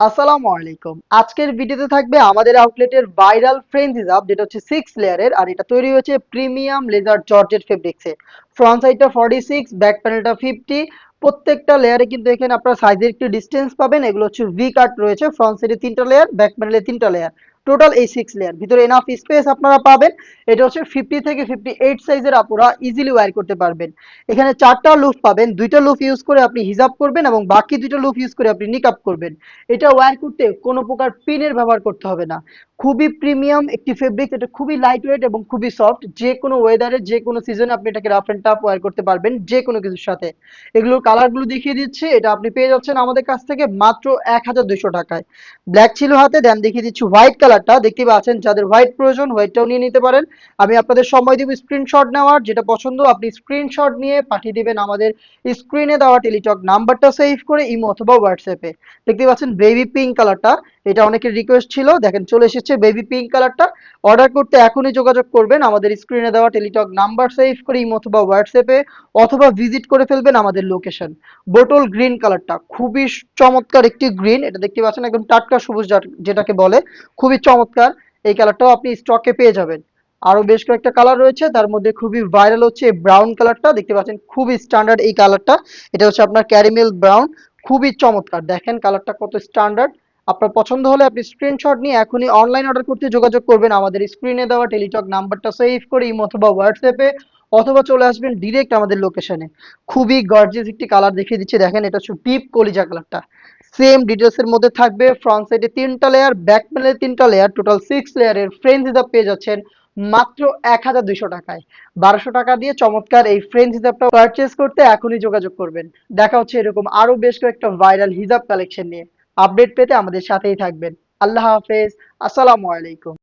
আসসালামু আলাইকুম। আজকের ভিডিওতে থাকবে আমাদের আউটলেটের ভাইরাল ফ্রেঞ্চ হিজাব যেটা হচ্ছে সিক্স লেয়ারের আর এটা তৈরি হয়েছে প্রিমিয়াম লেজার জর্জেট ফেব্রিক্সে ফ্রন্ট সাইডটা ফর্টি সিক্স ব্যাক প্যানেলটা ফিফটি প্রত্যেকটা লেয়ারে কিন্তু এখানে আপনার সাইজের একটু ডিস্টেন্স পাবেন। এগুলো হচ্ছে ভি কাট রয়েছে। ফ্রন্ট সাইডে তিনটা লেয়ার ব্যাক প্যানেলে তিনটা লেয়ার টোটাল এই সিক্স লেয়ার ভিতরে এনাফ স্পেস আপনারা পাবেন। এটা হচ্ছে ফিফটি থেকে ফিফটি এইট সাইজের আপুরা ইজিলি ওয়্যার করতে পারবেন। এখানে চারটা লুফ পাবেন। দুইটা লুফ ইউজ করে আপনি হিজাব করবেন এবং বাকি দুইটা লুফ ইউজ করে আপনি নিকাপ করবেন। এটা ওয়্যার করতে কোনো প্রকার পিনের ব্যবহার করতে হবে না। খুবই প্রিমিয়াম একটি ফেব্রিক এটা খুবই লাইট ওয়েট এবং খুবই সফট যে কোনো ওয়েদারে যে কোনো সিজনে আপনি এটাকে রাফ অ্যান্ড টাফ ওয়ার করতে পারবেন যে কোনো কিছুর সাথে। এগুলোর কালারগুলো দেখিয়ে দিচ্ছি। এটা আপনি পেয়ে যাচ্ছেন আমাদের কাছ থেকে মাত্র এক হাজার দুশো টাকায়। ব্ল্যাক ছিল হাতে দেন দেখিয়ে দিচ্ছি হোয়াইট কালারটা দেখতে পাচ্ছেন, যাদের হোয়াইট প্রয়োজন হোয়াইটটাও নিয়ে নিতে পারেন। আমি আপনাদের সময় দিব স্ক্রিনশট নেওয়ার, যেটা পছন্দ আপনি স্ক্রিনশট নিয়ে পাঠিয়ে দিবেন আমাদের স্ক্রিনে দেওয়া টেলিটক নাম্বারটা সেভ করে ইমো অথবা হোয়াটসঅ্যাপে দেখতে পাচ্ছেন বেবি পিঙ্ক কালারটা, এটা অনেকের রিকোয়েস্ট ছিল, দেখেন চলে এসেছে বেবি পিঙ্ক কালারটা। অর্ডার করতে এখনই যোগাযোগ করবেন, আমাদের স্ক্রিনে দেওয়া টেলিটক নাম্বার সেভ করে ইমো অথবা হোয়াটসঅ্যাপে অথবা ভিজিট করে ফেলবেন আমাদের লোকেশন বোটল গ্রিন কালারটা, খুবই চমৎকার একটি গ্রিন এটা দেখতে পাচ্ছেন একদম টাটকা সবুজ যেটাকে বলে, খুবই চমৎকার। এই কালারটাও আপনি স্টকে পেয়ে যাবেন। আরও বেশ কয়েকটা কালার রয়েছে, তার মধ্যে খুবই ভাইরাল হচ্ছে ব্রাউন কালারটা দেখতে পাচ্ছেন, খুবই স্ট্যান্ডার্ড এই কালারটা এটা হচ্ছে আপনার ক্যারিমেল ব্রাউন খুবই চমৎকার। দেখেন কালারটা কত স্ট্যান্ডার্ড আপনার পছন্দ হলে আপনি স্ক্রিনশট নিয়ে এখনই অনলাইন অর্ডার করতে যোগাযোগ করবেন। আমাদের স্ক্রিনে দেওয়া টেলিটক নাম্বারটা সেভ করে ইমো অথবা হোয়াটসঅ্যাপে অথবা চলে আসবেন ডিরেক্ট আমাদের লোকেশনে খুবই গর্জিয়াস একটি কালার দেখিয়ে দিচ্ছি। দেখেন, এটা হচ্ছে ডিপ কলিজা কালারটা সেম ডিটেলস এর মধ্যে থাকবে ফ্রন্ট সাইডে তিনটা লেয়ার ব্যাক প্যানেলে তিনটা লেয়ার টোটাল সিক্স লেয়ারের ফ্রেঞ্চ হিসাব পেয়ে যাচ্ছেন মাত্র এক হাজার দুইশো টাকায়। বারোশো টাকা দিয়ে চমৎকার এই ফ্রেঞ্চ হিসাবটা পারচেস করতে এখনই যোগাযোগ করবেন। দেখা হচ্ছে এরকম আরও বেশ কয়েকটা ভাইরাল হিজাব কালেকশন নিয়ে। আপডেট পেতে আমাদের সাথেই থাকবেন। আল্লাহ হাফেজ। আসসালামু আলাইকুম।